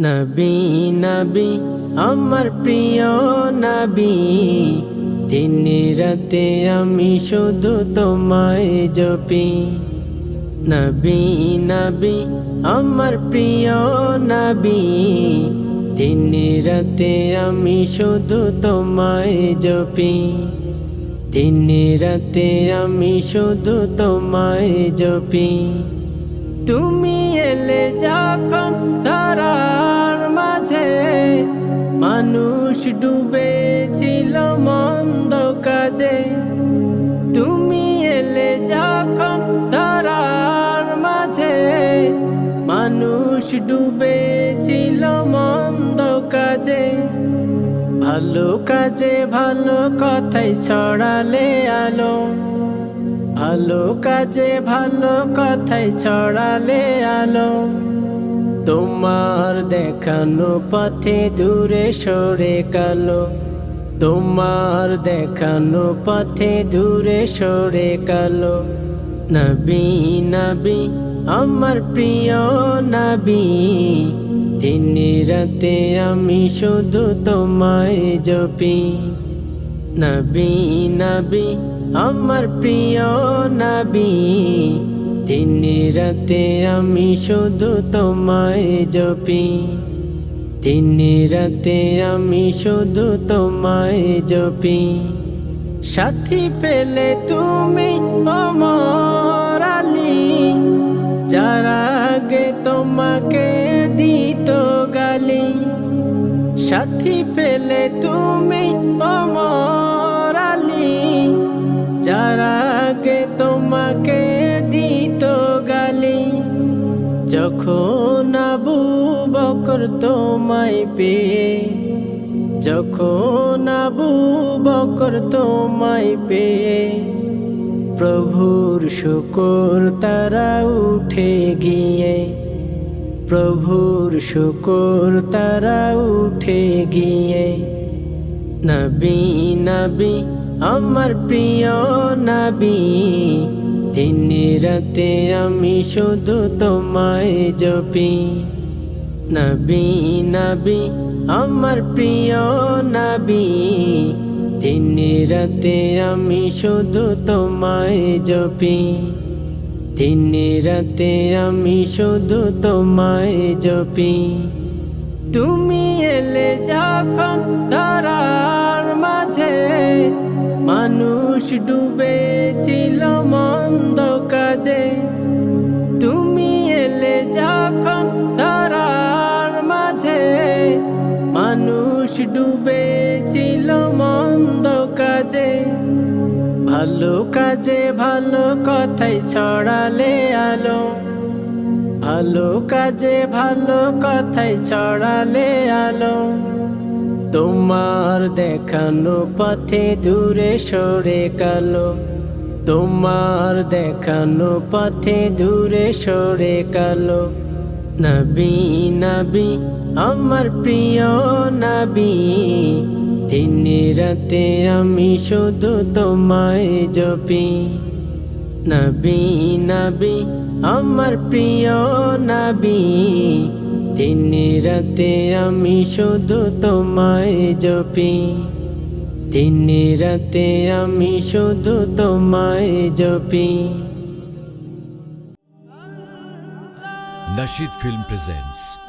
নবী নবী, আমার প্রিয় নবী। দিন রাতে আমি শুধু তোমায় জপি। নবী নবী, আমার প্রিয় নবী। দিন রাতে আমি শুধু তোমায় জপি। দিন রাতে আমি শুধু তোমায় জপি। তুমি এলে যখন মানুষ ডুবেছিল মন্দ কাজে। তুমি এলে যখন ধরার মাঝে। মানুষ ডুবেছিল মন্দ কাজে। ভালো কাজে ভালো কথাই ছড়ালে আলো। ভালো কাজে ভালো কথাই ছড়ালে আলো। তোমার দেখানো পথে দূরে সরে কালো। তোমার দেখানো পথে দূরে সরে কালো। নবী নবী, আমার প্রিয় নবী, দিন রাতে আমি শুধু তোমায় জপি। নবী নবী, আমার প্রিয় নবী দিন রাতে আমি শুধু তোমায় জপি। দিন রাতে আমি শুধু তোমায় জপি। সাথী পেলে তুমি আলী। যারা আগে তোমাকে দিত গালি। সাথী পেলে তুমি আলী যারা আগে তোমাকে দিত গালি। যখন আবু বকর তোমায় পেয়ে, যখন আবু বকর তোমায় পেয়ে, প্রভুর শুকর তারা উঠে গিয়ে, প্রভুর শুকর তারা উঠে গিয়ে, নবী নবী আমার প্রিয় নবী, দিন রাতে আমি শুধু তোমায় জপি। নবী নবী, আমার প্রিয় নবী, দিন রাতে আমি শুধু তোমায় জপি। দিন রাতে আমি শুধু তোমায় জপি। তুমি এলে যখন ধরার মাঝে মানুষ ডুবেছিল মন্দ কাজে। তুমি এলে যখন ধরার মাঝে। মানুষ ডুবেছিল মন্দ কাজে। ভালো কাজে ভালো কথাই ছড়ালে আলো। ভালো কাজে ভালো কথাই ছড়ালে আলো। তোমার দেখানো পথে দূরে সরে কালো। তোমার দেখানো পথে দূরে সরে কালো। নবী নবী, আমার প্রিয় নবী, দিন রাতে আমি শুধু তোমায় জপি। নবী নবী, আমার প্রিয় নবী দিন রাতে আমি শুধু তোমায় জপি। দিন রাতে আমি শুধু তোমায় জপি। Nashid Film presents